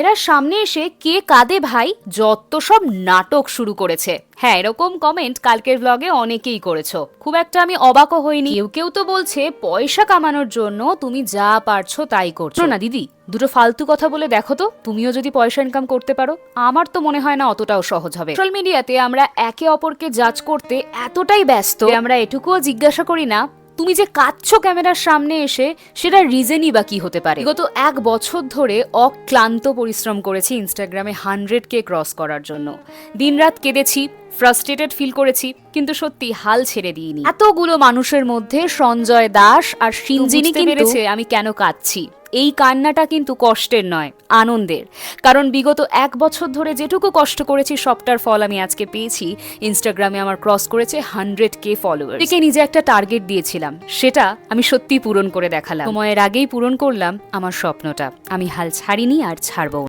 এরা সামনে এসে কে কাঁদে ভাই? যত সব নাটক শুরু করেছে। হ্যাঁ এরকম কমেন্ট কালকের ব্লগে অনেকেই করেছ। খুব একটা আমি অবাকও হইনি। কেউ কেউ তো বলছে, পয়সা কামানোর জন্য তুমি যা পারছ তাই করছ। না, দিদি, দুটো ফালতু কথা বলে দেখো তো, তুমিও যদি পয়সা ইনকাম করতে পারো। আমার তো মনে হয় না অতটাও সহজ হবে। সোশ্যাল মিডিয়াতে আমরা একে অপরকে জাজ করতে এতটাই ব্যস্ত আমরা এটুকুও জিজ্ঞাসা করি না তুমি যে কাঁদছো ক্যামেরার সামনে এসে, সেটা রিজনই বা কি হতে পারে? গত এক বছর ধরে অক্লান্ত পরিশ্রম করেছি ইনস্টাগ্রামে হান্ড্রেড কে ক্রস করার জন্য। দিনরাত কেঁদেছি ফ্রাস্ট্রেটেড ফিল করেছি কিন্তু সত্যি হাল ছেড়ে দিইনি। এতগুলো মানুষের মধ্যে সঞ্জয় দাস আর সিঞ্জিনি পেরেছে আমি কেন কাঁদছি। এই কান্নাটা কিন্তু কষ্টের নয় আনন্দের। কারণ বিগত এক বছর ধরে যেটুকু কষ্ট করেছি সবটার ফল আমি আজকে পেয়েছি। ইনস্টাগ্রামে আমার ক্রস করেছে হান্ড্রেড কে ফলোয়ার একে নিজে একটা টার্গেট দিয়েছিলাম সেটা আমি সত্যি পূরণ করে দেখালাম। সময়ের আগেই পূরণ করলাম আমার স্বপ্নটা। আমি হাল ছাড়িনি আর ছাড়বো